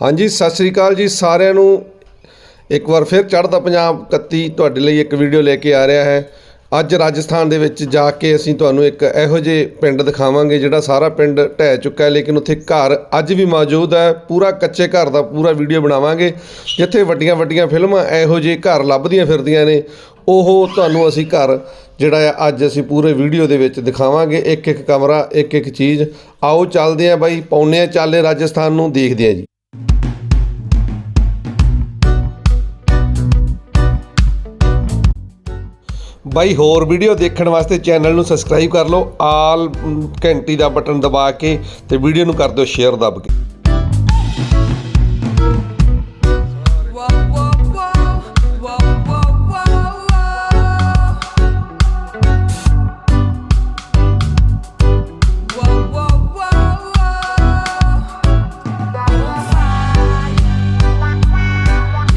ਹਾਂਜੀ, ਸਤਿ ਸ੍ਰੀ ਅਕਾਲ ਜੀ ਸਾਰਿਆਂ ਨੂੰ। ਇੱਕ ਵਾਰ ਫਿਰ ਚੜ੍ਹਦਾ ਪੰਜਾਬ 31 ਤੁਹਾਡੇ ਲਈ ਇੱਕ ਵੀਡੀਓ ਲੈ ਕੇ ਆ ਰਿਹਾ ਹੈ। ਅੱਜ ਰਾਜਸਥਾਨ ਦੇ ਵਿੱਚ ਜਾ ਕੇ ਅਸੀਂ ਤੁਹਾਨੂੰ ਇੱਕ ਇਹੋ ਜਿਹੇ ਪਿੰਡ ਦਿਖਾਵਾਂਗੇ ਜਿਹੜਾ ਸਾਰਾ ਪਿੰਡ ਢਹਿ ਚੁੱਕਾ ਹੈ, ਲੇਕਿਨ ਉੱਥੇ ਘਰ ਅੱਜ ਵੀ ਮੌਜੂਦ ਹੈ। ਪੂਰਾ ਕੱਚੇ ਘਰ ਦਾ ਪੂਰਾ ਵੀਡੀਓ ਬਣਾਵਾਂਗੇ, ਜਿੱਥੇ ਵੱਡੀਆਂ ਵੱਡੀਆਂ ਫਿਲਮਾਂ ਇਹੋ ਜਿਹੇ ਘਰ ਲੱਭਦੀਆਂ ਫਿਰਦੀਆਂ ਨੇ। ਉਹ ਤੁਹਾਨੂੰ ਅਸੀਂ ਘਰ ਜਿਹੜਾ ਹੈ, ਅੱਜ ਅਸੀਂ ਪੂਰੇ ਵੀਡੀਓ ਦੇ ਵਿੱਚ ਦਿਖਾਵਾਂਗੇ। ਇੱਕ ਇੱਕ ਕਮਰਾ ਇੱਕ ਇੱਕ ਚੀਜ਼। ਆਓ ਚੱਲਦੇ ਆਂ ਬਾਈ ਪੌਣੇ ਆ ਚਾਲੇ ਰਾਜਸਥਾਨ ਨੂੰ, ਦੇਖਦੇ ਆਂ ਜੀ। ਬਾਈ, ਹੋਰ ਵੀਡੀਓ ਦੇਖਣ ਵਾਸਤੇ ਚੈਨਲ ਨੂੰ ਸਬਸਕ੍ਰਾਈਬ ਕਰ ਲਓ, ਆਲ ਘੰਟੀ ਦਾ ਬਟਨ ਦਬਾ ਕੇ ਤੇ ਵੀਡੀਓ ਨੂੰ ਕਰ ਦਿਓ ਸ਼ੇਅਰ ਦਬ ਕੇ।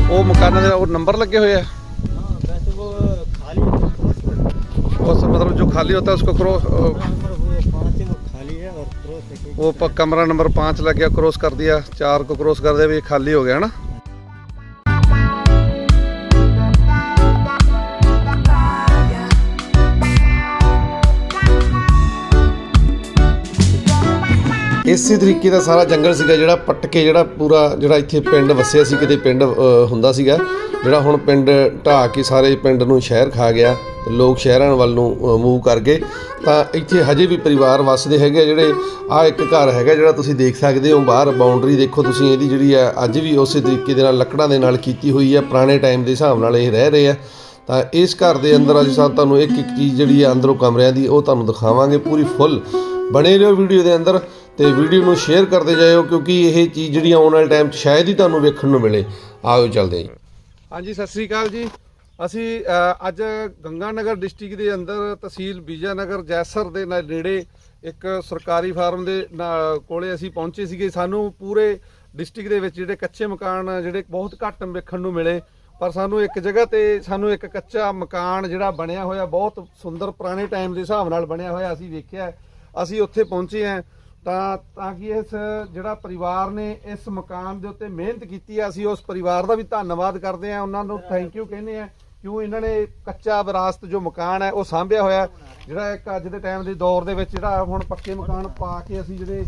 ਉਹ ਮਕਾਨਾਂ ਦੇ ਉਹ ਨੰਬਰ ਲੱਗੇ ਹੋਏ ਆ। उस मतलब जो खाली होता है उसको क्रॉस वो, वो कमरा नंबर पाँच लग गया क्रॉस कर दिया चार को क्रॉस कर दिया भी खाली हो गया ना ਇਸੇ ਤਰੀਕੇ ਦਾ ਸਾਰਾ ਜੰਗਲ ਸੀਗਾ ਜਿਹੜਾ ਪੱਟ ਕੇ ਜਿਹੜਾ ਪੂਰਾ ਜਿਹੜਾ ਇੱਥੇ ਪਿੰਡ ਵਸਿਆ ਸੀ ਕਿਤੇ ਪਿੰਡ ਹੁੰਦਾ ਸੀਗਾ ਜਿਹੜਾ ਹੁਣ ਪਿੰਡ ਢਾ ਕੇ ਸਾਰੇ ਪਿੰਡ ਨੂੰ ਸ਼ਹਿਰ ਖਾ ਗਿਆ। ਲੋਕ ਸ਼ਹਿਰਾਂ ਵੱਲ ਨੂੰ ਮੂਵ ਕਰ ਗਏ ਤਾਂ ਇੱਥੇ ਹਜੇ ਵੀ ਪਰਿਵਾਰ ਵੱਸਦੇ ਹੈਗੇ ਆ ਜਿਹੜੇ ਆ ਇੱਕ ਘਰ ਹੈਗਾ ਜਿਹੜਾ ਤੁਸੀਂ ਦੇਖ ਸਕਦੇ ਹੋ, ਬਾਹਰ ਬਾਉਂਡਰੀ ਦੇਖੋ ਤੁਸੀਂ, ਇਹਦੀ ਜਿਹੜੀ ਆ, ਅੱਜ ਵੀ ਉਸੇ ਤਰੀਕੇ ਦੇ ਨਾਲ ਲੱਕੜਾਂ ਦੇ ਨਾਲ ਕੀਤੀ ਹੋਈ ਹੈ ਪੁਰਾਣੇ ਟਾਈਮ ਦੇ ਹਿਸਾਬ ਨਾਲ ਇਹ ਰਹਿ ਰਹੇ ਆ। ਤਾਂ ਇਸ ਘਰ ਦੇ ਅੰਦਰ ਅੱਜ ਸਾਨੂੰ ਤੁਹਾਨੂੰ ਇੱਕ ਇੱਕ ਚੀਜ਼ ਜਿਹੜੀ ਆ ਅੰਦਰੋਂ ਕਮਰਿਆਂ ਦੀ, ਉਹ ਤੁਹਾਨੂੰ ਦਿਖਾਵਾਂਗੇ ਪੂਰੀ ਫੁੱਲ ਬਣੇ ਰਹੋ ਵੀਡੀਓ ਦੇ ਅੰਦਰ ਤੇ ਵੀਡੀਓ ਨੂੰ ਸ਼ੇਅਰ ਕਰਦੇ ਜਾਇਓ, ਕਿਉਂਕਿ ਇਹ ਚੀਜ਼ ਜਿਹੜੀ ਆਉਣ ਵਾਲੇ ਟਾਈਮ 'ਚ ਸ਼ਾਇਦ ਹੀ ਤੁਹਾਨੂੰ ਵੇਖਣ ਨੂੰ ਮਿਲੇ। ਆਓ ਚੱਲਦੇ ਹਾਂ ਜੀ। ਹਾਂਜੀ, ਸਤਿ ਸ੍ਰੀ ਅਕਾਲ ਜੀ। ਅਸੀਂ ਅੱਜ ਗੰਗਾਨਗਰ ਡਿਸਟ੍ਰਿਕਟ ਦੇ ਅੰਦਰ ਤਹਿਸੀਲ ਬੀਜਾਨਗਰ ਜੈਸਰ ਦੇ ਨੇੜੇ ਇੱਕ ਸਰਕਾਰੀ ਫਾਰਮ ਦੇ ਕੋਲੇ ਅਸੀਂ ਪਹੁੰਚੇ ਸੀਗੇ। ਸਾਨੂੰ ਪੂਰੇ ਡਿਸਟ੍ਰਿਕਟ ਦੇ ਵਿੱਚ ਜਿਹੜੇ ਕੱਚੇ ਮਕਾਨ ਜਿਹੜੇ ਬਹੁਤ ਘੱਟ ਵੇਖਣ ਨੂੰ ਮਿਲੇ ਪਰ ਸਾਨੂੰ ਇੱਕ ਜਗ੍ਹਾ ਤੇ ਸਾਨੂੰ ਇੱਕ ਕੱਚਾ ਮਕਾਨ ਜਿਹੜਾ ਬਣਿਆ ਹੋਇਆ ਬਹੁਤ ਸੁੰਦਰ ਪੁਰਾਣੇ ਟਾਈਮ ਦੇ ਹਿਸਾਬ ਨਾਲ ਬਣਿਆ ਹੋਇਆ ਅਸੀਂ ਵੇਖਿਆ। ਅਸੀਂ ਉੱਥੇ ਪਹੁੰਚੇ ਹਾਂ ਤਾਂ ਤਾਂ ਕਿ ਇਸ ਜਿਹੜਾ ਪਰਿਵਾਰ ਨੇ ਇਸ ਮਕਾਨ ਦੇ ਉੱਤੇ ਮਿਹਨਤ ਕੀਤੀ ਹੈ ਅਸੀਂ ਉਸ ਪਰਿਵਾਰ ਦਾ ਵੀ ਧੰਨਵਾਦ ਕਰਦੇ ਹਾਂ। ਉਹਨਾਂ ਨੂੰ ਥੈਂਕ ਯੂ ਕਹਿੰਦੇ ਆ ਕਿਉਂ ਇਹਨਾਂ ਨੇ ਕੱਚਾ ਵਿਰਾਸਤ ਜੋ ਮਕਾਨ ਹੈ, ਉਹ ਸਾਂਭਿਆ ਹੋਇਆ ਜਿਹੜਾ ਇੱਕ ਅੱਜ ਦੇ ਟਾਈਮ ਦੇ ਦੌਰ ਦੇ ਵਿੱਚ ਜਿਹੜਾ ਹੁਣ ਪੱਕੇ ਮਕਾਨ ਪਾ ਕੇ ਅਸੀਂ ਜਿਹੜੇ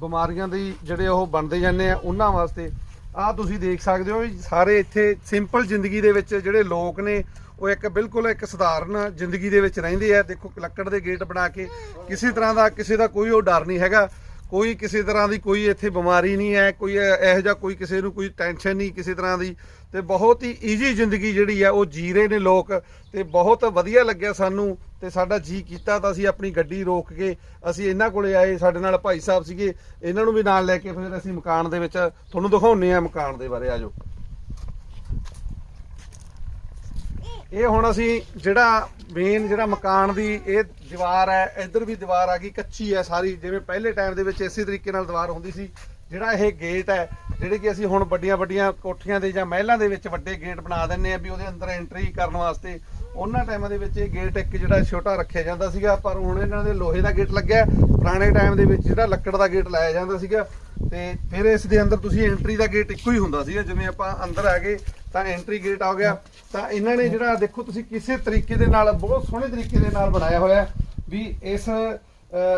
ਬਿਮਾਰੀਆਂ ਦੀ ਜਿਹੜੇ ਉਹ ਬਣਦੇ ਜਾਂਦੇ ਆ ਉਹਨਾਂ ਵਾਸਤੇ ਆ ਤੁਸੀਂ ਦੇਖ ਸਕਦੇ ਹੋ ਵੀ ਸਾਰੇ ਇੱਥੇ ਸਿੰਪਲ ਜ਼ਿੰਦਗੀ ਦੇ ਵਿੱਚ ਜਿਹੜੇ ਲੋਕ ਨੇ, ਉਹ ਇੱਕ ਬਿਲਕੁਲ ਇੱਕ ਸਧਾਰਨ ਜ਼ਿੰਦਗੀ ਦੇ ਵਿੱਚ ਰਹਿੰਦੇ ਆ। ਦੇਖੋ, ਲੱਕੜ ਦੇ ਗੇਟ ਬਣਾ ਕੇ ਕਿਸੇ ਤਰ੍ਹਾਂ ਦਾ, ਕਿਸੇ ਦਾ ਕੋਈ ਉਹ ਡਰ ਨਹੀਂ ਹੈਗਾ। ਕੋਈ ਕਿਸੇ ਤਰ੍ਹਾਂ ਦੀ ਕੋਈ ਇੱਥੇ ਬਿਮਾਰੀ ਨਹੀਂ ਹੈ, ਕੋਈ ਇਹੋ ਜਿਹਾ ਕੋਈ ਕਿਸੇ ਨੂੰ ਕੋਈ ਟੈਨਸ਼ਨ ਨਹੀਂ ਕਿਸੇ ਤਰ੍ਹਾਂ ਦੀ। ਤੇ ਬਹੁਤ ਹੀ ਈਜ਼ੀ ਜ਼ਿੰਦਗੀ ਜਿਹੜੀ ਹੈ, ਉਹ ਜੀ ਰਹੇ ਨੇ ਲੋਕ, ਤੇ ਬਹੁਤ ਵਧੀਆ ਲੱਗਿਆ ਸਾਨੂੰ। ਤੇ ਸਾਡਾ ਜੀ ਕੀਤਾ ਤਾਂ ਅਸੀਂ ਆਪਣੀ ਗੱਡੀ ਰੋਕ ਕੇ ਅਸੀਂ ਇਹਨਾਂ ਕੋਲੇ ਆਏ, ਸਾਡੇ ਨਾਲ ਭਾਈ ਸਾਹਿਬ ਸੀਗੇ। ਇਹਨਾਂ ਨੂੰ ਵੀ ਨਾਲ ਲੈ ਕੇ ਫਿਰ ਅਸੀਂ ਮਕਾਨ ਦੇ ਵਿੱਚ, ਤੁਹਾਨੂੰ ਦਿਖਾਉਨੇ ਆ ਮਕਾਨ ਦੇ ਬਾਰੇ ਆਜੋ ਇਹ ਹੁਣ ਅਸੀਂ ਜਿਹੜਾ ਮੇਨ ਜਿਹੜਾ ਮਕਾਨ ਦੀ ਇਹ ਦੀਵਾਰ ਹੈ, ਇੱਧਰ ਵੀ ਦੀਵਾਰ ਆ ਗਈ, ਕੱਚੀ ਹੈ ਸਾਰੀ। ਜਿਵੇਂ ਪਹਿਲੇ ਟਾਈਮ ਦੇ ਵਿੱਚ ਇਸੇ ਤਰੀਕੇ ਨਾਲ ਦੀਵਾਰ ਹੁੰਦੀ ਸੀ, ਜਿਹੜਾ ਇਹ ਗੇਟ ਹੈ, ਜਿਹੜੇ ਕਿ ਅਸੀਂ ਹੁਣ ਵੱਡੀਆਂ ਵੱਡੀਆਂ ਕੋਠੀਆਂ ਦੇ ਜਾਂ ਮਹਿਲਾਂ ਦੇ ਵਿੱਚ ਵੱਡੇ ਗੇਟ ਬਣਾ ਦਿੰਨੇ ਆ ਵੀ ਉਹਦੇ ਅੰਦਰ ਐਂਟਰੀ ਕਰਨ ਵਾਸਤੇ। ਉਹਨਾਂ ਟਾਈਮਾਂ ਦੇ ਵਿੱਚ ਇਹ ਗੇਟ ਇੱਕ ਜਿਹੜਾ ਛੋਟਾ ਰੱਖਿਆ ਜਾਂਦਾ ਸੀਗਾ, ਪਰ ਹੁਣ ਇਹਨਾਂ ਦੇ ਲੋਹੇ ਦਾ ਗੇਟ ਲੱਗਿਆ ਪੁਰਾਣੇ ਟਾਈਮ ਦੇ ਵਿੱਚ ਜਿਹੜਾ ਲੱਕੜ ਦਾ ਗੇਟ ਲਾਇਆ ਜਾਂਦਾ ਸੀਗਾ। ਤੇ ਫਿਰ ਇਸ ਦੇ ਅੰਦਰ ਤੁਸੀਂ ਐਂਟਰੀ ਦਾ ਗੇਟ ਇੱਕੋ ਹੀ ਹੁੰਦਾ ਸੀਗਾ, ਜਿਵੇਂ ਆਪਾਂ ਅੰਦਰ ਆ ਗਏ ਤਾਂ ਐਂਟਰੀ ਗੇਟ ਆ ਗਿਆ। ਤਾਂ ਇਹਨਾਂ ਨੇ ਜਿਹੜਾ ਦੇਖੋ ਤੁਸੀਂ ਕਿਸੇ ਤਰੀਕੇ ਦੇ ਨਾਲ ਬਹੁਤ ਸੋਹਣੇ ਤਰੀਕੇ ਦੇ ਨਾਲ ਬਣਾਇਆ ਹੋਇਆ ਵੀ ਇਸ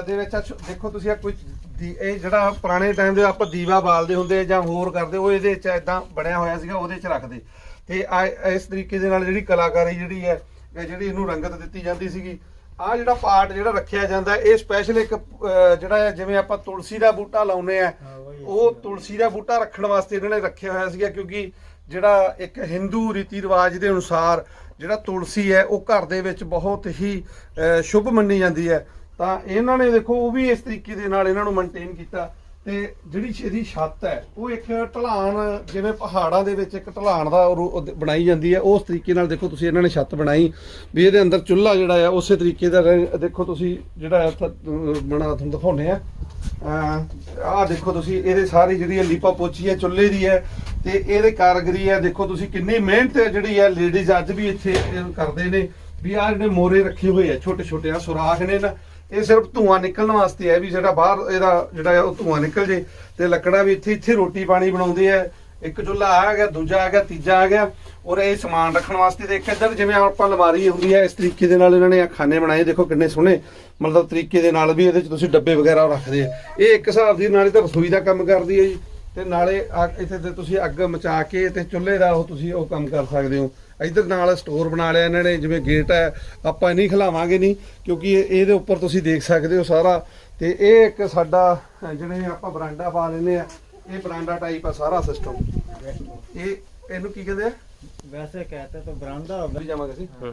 ਦੇ ਵਿੱਚ ਦੇਖੋ ਤੁਸੀਂ ਆ ਕੋਈ ਇਹ ਜਿਹੜਾ ਪੁਰਾਣੇ ਟਾਈਮ ਦੇ ਆਪਾਂ ਦੀਵਾ ਬਾਲਦੇ ਹੁੰਦੇ ਜਾਂ ਹੋਰ ਕਰਦੇ ਉਹ ਇਹਦੇ ਵਿੱਚ ਇਦਾਂ ਬਣਿਆ ਹੋਇਆ ਸੀਗਾ ਉਹਦੇ 'ਚ ਰੱਖਦੇ। ਤੇ ਆ ਇਸ ਤਰੀਕੇ ਦੇ ਨਾਲ ਜਿਹੜੀ ਕਲਾਕਾਰੀ ਜਿਹੜੀ ਹੈ ਜਿਹੜੀ ਇਹਨੂੰ ਰੰਗਤ ਦਿੱਤੀ ਜਾਂਦੀ ਸੀਗੀ ਆ ਜਿਹੜਾ ਪਾਰਟ ਜਿਹੜਾ ਰੱਖਿਆ ਜਾਂਦਾ ਇਹ ਸਪੈਸ਼ਲ ਇੱਕ ਜਿਹੜਾ ਜਿਵੇਂ ਆਪਾਂ ਤੁਲਸੀ ਦਾ ਬੂਟਾ ਲਾਉਨੇ ਆ ਉਹ ਤੁਲਸੀ ਦਾ ਬੂਟਾ ਰੱਖਣ ਵਾਸਤੇ ਇਹਨਾਂ ਨੇ ਰੱਖਿਆ ਹੋਇਆ ਸੀਗਾ ਕਿਉਂਕਿ ਜਿਹੜਾ ਇੱਕ ਹਿੰਦੂ ਰੀਤੀ ਰਿਵਾਜ ਦੇ ਅਨੁਸਾਰ ਜਿਹੜਾ ਤੁਲਸੀ ਹੈ ਉਹ ਘਰ ਦੇ ਵਿੱਚ ਬਹੁਤ ਹੀ ਅਹ, ਸ਼ੁਭ ਮੰਨੀ ਜਾਂਦੀ ਹੈ। ਤਾਂ ਇਹਨਾਂ ਨੇ ਦੇਖੋ ਉਹ ਵੀ ਇਸ ਤਰੀਕੇ ਦੇ ਨਾਲ ਇਹਨਾਂ ਨੂੰ ਮੇਨਟੇਨ ਕੀਤਾ। ਤੇ ਜਿਹੜੀ ਇਹਦੀ ਛੱਤ ਹੈ ਉਹ ਇੱਕ ਢਲਾਨ ਜਿਵੇਂ ਪਹਾੜਾਂ ਦੇ ਵਿੱਚ ਇੱਕ ਢਲਾਣ ਦਾ ਰੂ- ਬਣਾਈ ਜਾਂਦੀ ਹੈ। ਉਸ ਤਰੀਕੇ ਨਾਲ ਦੇਖੋ ਤੁਸੀਂ ਇਹਨਾਂ ਨੇ ਛੱਤ ਬਣਾਈ। ਵੀ ਇਹਦੇ ਅੰਦਰ ਚੁੱਲ੍ਹਾ ਜਿਹੜਾ ਆ ਉਸੇ ਤਰੀਕੇ ਦਾ ਦੇਖੋ ਤੁਸੀਂ ਜਿਹੜਾ ਹੈ ਬਣਾ ਤੁਹਾਨੂੰ ਦਿਖਾਉਨੇ ਆ ਆਹ ਦੇਖੋ ਤੁਸੀਂ ਇਹਦੇ ਸਾਰੀ ਜਿਹੜੀ ਲੀਪਾ ਪੋਚੀ ਹੈ ਚੁੱਲ੍ਹੇ ਦੀ ਹੈ। ਤੇ ਇਹਦੇ ਕਾਰਗਰੀ ਹੈ, ਦੇਖੋ ਤੁਸੀਂ ਕਿੰਨੀ ਮਿਹਨਤ ਹੈ ਜਿਹੜੀ ਹੈ ਲੇਡੀਜ਼ ਅੱਜ ਵੀ ਇੱਥੇ, ਇਹ ਕਰਦੇ ਨੇ, ਵੀ ਆਹ ਜਿਹੜੇ ਮੋਰੇ ਰੱਖੇ ਹੋਏ ਆ ਛੋਟੇ ਛੋਟੇ ਆ, ਸੁਰਾਖ ਨੇ ਨਾ, ਇਹ ਸਿਰਫ ਧੂਆਂ ਨਿਕਲਣ ਵਾਸਤੇ ਹੈ ਵੀ ਜਿਹੜਾ ਬਾਹਰ ਇਹਦਾ ਜਿਹੜਾ ਹੈ ਉਹ ਧੂਆਂ ਨਿਕਲ ਜੇ, ਤੇ ਲੱਕੜਾਂ ਵੀ ਇੱਥੇ ਇੱਥੇ ਰੋਟੀ ਪਾਣੀ ਬਣਾਉਂਦੇ ਆ, ਇੱਕ ਚੁੱਲ੍ਹਾ ਆ ਗਿਆ, ਦੂਜਾ ਆ ਗਿਆ, ਤੀਜਾ ਆ ਗਿਆ, ਔਰ ਇਹ ਸਮਾਨ ਰੱਖਣ ਵਾਸਤੇ ਤੇ ਇੱਕ ਇੱਧਰ ਜਿਵੇਂ ਆਪਾਂ ਲਵਾਰੀ ਹੁੰਦੀ ਹੈ, ਇਸ ਤਰੀਕੇ ਦੇ ਨਾਲ ਇਹਨਾਂ ਨੇ ਆ ਖਾਨੇ ਬਣਾਏ, ਦੇਖੋ ਕਿੰਨੇ ਸੋਹਣੇ, ਮਤਲਬ ਤਰੀਕੇ ਦੇ ਨਾਲ ਵੀ ਇਹਦੇ ਚ ਤੁਸੀਂ ਡੱਬੇ ਵਗੈਰਾ ਰੱਖਦੇ ਆ। ਇਹ ਇੱਕ ਹਿਸਾਬ ਦੀ, ਨਾਲੇ ਤਾਂ ਰਸੋਈ ਦਾ ਕੰਮ ਕਰਦੀ ਹੈ ਜੀ। ਤੇ ਨਾਲੇ ਇੱਥੇ ਤੇ ਤੁਸੀਂ ਅੱਗ ਮਚਾ ਕੇ ਤੇ ਚੁੱਲ੍ਹੇ ਦਾ ਉਹ ਤੁਸੀਂ ਉਹ ਕੰਮ ਕਰ ਸਕਦੇ ਹੋ। ਇੱਧਰ ਨਾਲ ਸਟੋਰ ਬਣਾ ਲਿਆ ਇਹਨਾਂ ਨੇ ਜਿਵੇਂ ਗੇਟ ਹੈ ਆਪਾਂ ਨਹੀਂ ਖਲਾਵਾਂਗੇ ਨਹੀਂ ਕਿਉਂਕਿ ਇਹਦੇ ਉੱਪਰ ਤੁਸੀਂ ਦੇਖ ਸਕਦੇ ਹੋ ਸਾਰਾ। ਤੇ ਇਹ ਇੱਕ ਸਾਡਾ ਜਿਹੜੇ ਆਪਾਂ ਬਰਾਂਡਾ ਪਾ ਲੈਨੇ ਆ ਇਹ ਬਰਾਂਡਾ ਟਾਈਪ ਆ ਸਾਰਾ ਸਿਸਟਮ ਇਹ ਇਹਨੂੰ ਕੀ ਕਹਿੰਦੇ ਆ? ਵੈਸੇ ਕਹਤੇ ਤਾਂ ਬਰਾਂਡਾ ਹੋਵੇ ਜਾਵਾਂਗੇ ਅਸੀਂ। ਹਾਂ।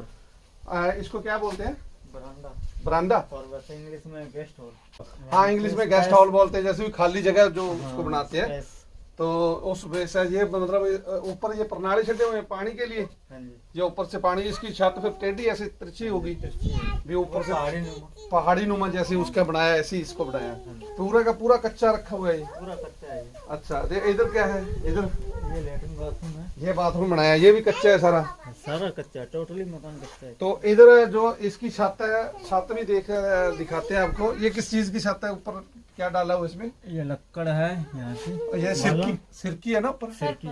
इसको क्या बोलते हैं बरामदा बरामदा और वैसे इंग्लिश में गेस्ट हॉल हाँ इंग्लिश में गेस्ट हॉल बोलते हैं जैसे भी खाली जगह जो उसको बनाते हैं। तो उस वैसे ये मतलब ऊपर ये प्रणाली छटे हुए पानी के लिए। हाँ ये ऊपर से पानी इसकी छत फिर टेढ़ी ऐसे तिरछी होगी। भी ऊपर से पहाड़ी नुमा। जैसे उसका बनाया ऐसी इसको बनाया पूरा का पूरा कच्चा रखा हुआ है ये। पूरा कच्चा है अच्छा इधर क्या है? इधर। ये लेटरिन बाथरूम है। ये बाथरूम बनाया ये भी कच्चा है सारा? सारा कच्चा टोटली मकान कच्चा है। तो इधर जो इसकी छत है छत भी देख दिखाते हैं आपको। ये किस चीज़ की छत है? ऊपर क्या डाला हुआ इसमें? ये लक्कड़ है यहाँ और ये सिरकी सिरकी है ना ऊपर? सिरकी।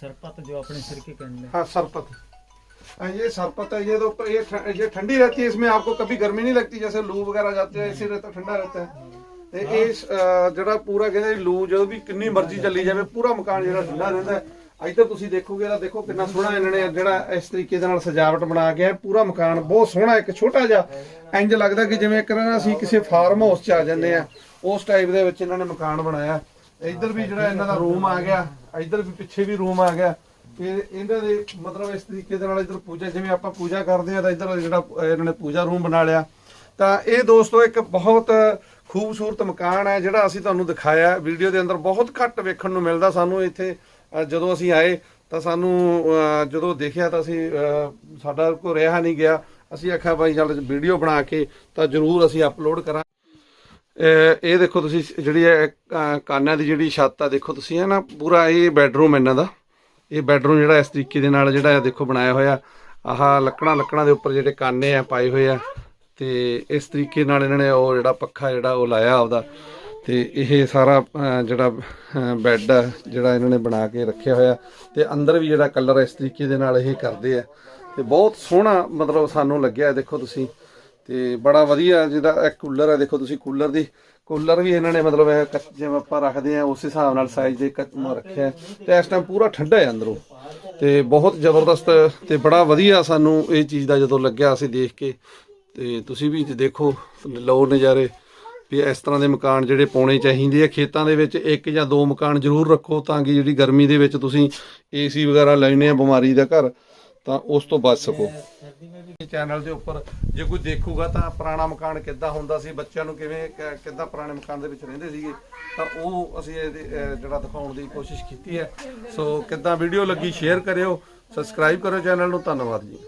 सरपत जो अपने सिरके के अंदर। हाँ सरपत। ये सरपत है ये तो ये ये ठंडी रहती है इसमें। आपको कभी गर्मी नहीं लगती जैसे लू वगैरह जाते हैं ऐसे रहता ठंडा रहता है। ਤੇ ਇਹ ਅਹ, ਜਿਹੜਾ ਪੂਰਾ ਕਹਿੰਦੇ ਲੂ ਜਦੋਂ ਵੀ ਕਿੰਨੀ ਮਰਜ਼ੀ ਚੱਲੀ ਜਾਵੇ ਪੂਰਾ ਮਕਾਨ ਜਿਹੜਾ ਠੰਡਾ ਰਹਿੰਦਾ ਹੈ। ਇੱਧਰ ਤੁਸੀਂ ਦੇਖੋਗੇ ਤਾਂ ਦੇਖੋ ਕਿੰਨਾ ਸੋਹਣਾ ਇਹਨਾਂ ਨੇ ਜਿਹੜਾ ਇਸ ਤਰੀਕੇ ਦੇ ਨਾਲ ਸਜਾਵਟ ਬਣਾ ਕੇ ਹੈ ਪੂਰਾ ਮਕਾਨ ਬਹੁਤ ਸੋਹਣਾ ਇੱਕ ਛੋਟਾ ਜਿਹਾ। ਇੰਜ ਲੱਗਦਾ ਕਿ ਜਿਵੇਂ ਇੱਕ ਨਾ ਅਸੀਂ ਕਿਸੇ ਫਾਰਮ ਹਾਊਸ 'ਚ ਆ ਜੰਨੇ ਆ ਉਸ ਟਾਈਪ ਦੇ ਵਿੱਚ ਇਹਨਾਂ ਨੇ ਮਕਾਨ ਬਣਾਇਆ। ਇੱਧਰ ਵੀ ਜਿਹੜਾ ਇਹਨਾਂ ਦਾ ਰੂਮ ਆ ਗਿਆ ਇੱਧਰ ਵੀ ਪਿੱਛੇ ਵੀ ਰੂਮ ਆ ਗਿਆ। ਫਿਰ ਇਹਨਾਂ ਦੇ ਮਤਲਬ ਇਸ ਤਰੀਕੇ ਦੇ ਨਾਲ ਇੱਧਰ ਪੂਜਾ ਜਿਵੇਂ ਆਪਾਂ ਪੂਜਾ ਕਰਦੇ ਆ ਤਾਂ ਇੱਧਰ ਜਿਹੜਾ ਇਹਨਾਂ ਨੇ ਪੂਜਾ ਰੂਮ ਬਣਾ ਲਿਆ। ਤਾਂ ਇਹ ਦੋਸਤੋ ਇੱਕ ਬਹੁਤ ਖੂਬਸੂਰਤ ਮਕਾਨ ਹੈ ਜਿਹੜਾ ਅਸੀਂ ਤੁਹਾਨੂੰ ਦਿਖਾਇਆ ਵੀਡੀਓ ਦੇ ਅੰਦਰ ਬਹੁਤ ਘੱਟ ਵੇਖਣ ਨੂੰ ਮਿਲਦਾ ਸਾਨੂੰ ਇੱਥੇ। ਜਦੋਂ ਅਸੀਂ ਆਏ ਤਾਂ ਸਾਨੂੰ ਜਦੋਂ ਦੇਖਿਆ ਤਾਂ ਅਸੀਂ ਸਾਡਾ ਕੋ ਰਿਹਾ ਨਹੀਂ ਗਿਆ। ਅਸੀਂ ਆਖਿਆ ਭਾਈ ਚੱਲ ਵੀਡੀਓ ਬਣਾ ਕੇ ਤਾਂ ਜ਼ਰੂਰ ਅਸੀਂ ਅਪਲੋਡ ਕਰਾਂ ਇਹ ਦੇਖੋ ਤੁਸੀਂ ਜਿਹੜੀ ਹੈ ਅਹ, ਕਾਨਾਂ ਦੀ ਜਿਹੜੀ ਛੱਤ ਆ ਦੇਖੋ ਤੁਸੀਂ ਹੈ ਨਾ ਪੂਰਾ ਇਹ ਬੈੱਡਰੂਮ ਇਹਨਾਂ ਦਾ। ਇਹ ਬੈੱਡਰੂਮ ਜਿਹੜਾ ਇਸ ਤਰੀਕੇ ਦੇ ਨਾਲ ਜਿਹੜਾ ਇਹ ਦੇਖੋ ਬਣਾਇਆ ਹੋਇਆ। ਆਹ ਲੱਕੜਾਂ ਲੱਕੜਾਂ ਦੇ ਉੱਪਰ ਜਿਹੜੇ ਕਾਨੇ ਆ ਪਾਏ ਹੋਏ ਆ। ਤੇ ਇਸ ਤਰੀਕੇ ਨਾਲ ਇਹਨਾਂ ਨੇ ਉਹ ਜਿਹੜਾ ਪੱਖਾ ਜਿਹੜਾ ਉਹ ਲਾਇਆ ਆਪਦਾ। ਤੇ ਇਹ ਸਾਰਾ ਜਿਹੜਾ ਬੈੱਡ ਆ, ਜਿਹੜਾ ਇਹਨਾਂ ਨੇ ਬਣਾ ਕੇ ਰੱਖਿਆ ਹੋਇਆ। ਤੇ ਅੰਦਰ ਵੀ ਜਿਹੜਾ ਕਲਰ ਇਸ ਤਰੀਕੇ ਦੇ ਨਾਲ ਇਹ ਕਰਦੇ ਆ। ਤੇ ਬਹੁਤ ਸੋਹਣਾ ਮਤਲਬ ਸਾਨੂੰ ਲੱਗਿਆ ਦੇਖੋ ਤੁਸੀਂ। ਤੇ ਬੜਾ ਵਧੀਆ ਜਿਹਦਾ ਇਹ ਕੂਲਰ ਹੈ ਦੇਖੋ ਤੁਸੀਂ ਕੂਲਰ ਦੀ। ਕੂਲਰ ਵੀ ਇਹਨਾਂ ਨੇ ਮਤਲਬ ਕੱਚ- ਜਿਵੇਂ ਆਪਾਂ ਰੱਖਦੇ ਆ, ਉਸ ਹਿਸਾਬ ਨਾਲ ਸਾਈਜ਼ ਦੇ ਕੱਚ ਰੱਖਿਆ। ਹੈ। ਤੇ ਇਸ ਟਾਈਮ ਪੂਰਾ ਠੰਡਾ ਹੈ ਅੰਦਰੋਂ। ਤੇ ਬਹੁਤ ਜ਼ਬਰਦਸਤ ਤੇ ਬੜਾ ਵਧੀਆ ਸਾਨੂੰ ਇਹ ਚੀਜ਼ ਦਾ ਜਦੋਂ ਲੱਗਿਆ ਅਸੀਂ ਦੇਖ ਕੇ। ਤੇ ਤੁਸੀਂ ਵੀ ਦੇਖੋ ਲਓ ਨਜ਼ਾਰੇ ਵੀ ਇਸ ਤਰ੍ਹਾਂ ਦੇ ਮਕਾਨ ਜਿਹੜੇ ਪਾਉਣੇ ਚਾਹੀਦੇ ਆ ਖੇਤਾਂ ਦੇ ਵਿੱਚ ਇੱਕ ਜਾਂ ਦੋ ਮਕਾਨ ਜ਼ਰੂਰ ਰੱਖੋ ਤਾਂ ਕਿ ਜਿਹੜੀ ਗਰਮੀ ਦੇ ਵਿੱਚ ਤੁਸੀਂ ਏਸੀ ਵਗੈਰਾ ਲੈਣੇ ਆ ਬਿਮਾਰੀ ਦਾ ਘਰ ਤਾਂ ਉਸ ਤੋਂ ਬਚ ਸਕੋ। ਚੈਨਲ ਦੇ ਉੱਪਰ ਜੇ ਕੋਈ ਦੇਖੂਗਾ ਤਾਂ ਪੁਰਾਣਾ ਮਕਾਨ ਕਿੱਦਾਂ ਹੁੰਦਾ ਸੀ ਬੱਚਿਆਂ ਨੂੰ ਕਿਵੇਂ ਕਿੱਦਾਂ ਪੁਰਾਣੇ ਮਕਾਨ ਦੇ ਵਿੱਚ ਰਹਿੰਦੇ ਸੀਗੇ ਤਾਂ ਉਹ ਅਸੀਂ ਇਹਦੇ, ਜਿਹੜਾ ਦਿਖਾਉਣ ਦੀ ਕੋਸ਼ਿਸ਼ ਕੀਤੀ ਹੈ। ਸੋ ਕਿੱਦਾਂ ਵੀਡੀਓ ਲੱਗੀ ਸ਼ੇਅਰ ਕਰਿਓ ਸਬਸਕ੍ਰਾਈਬ ਕਰੋ ਚੈਨਲ ਨੂੰ ਧੰਨਵਾਦ ਜੀ।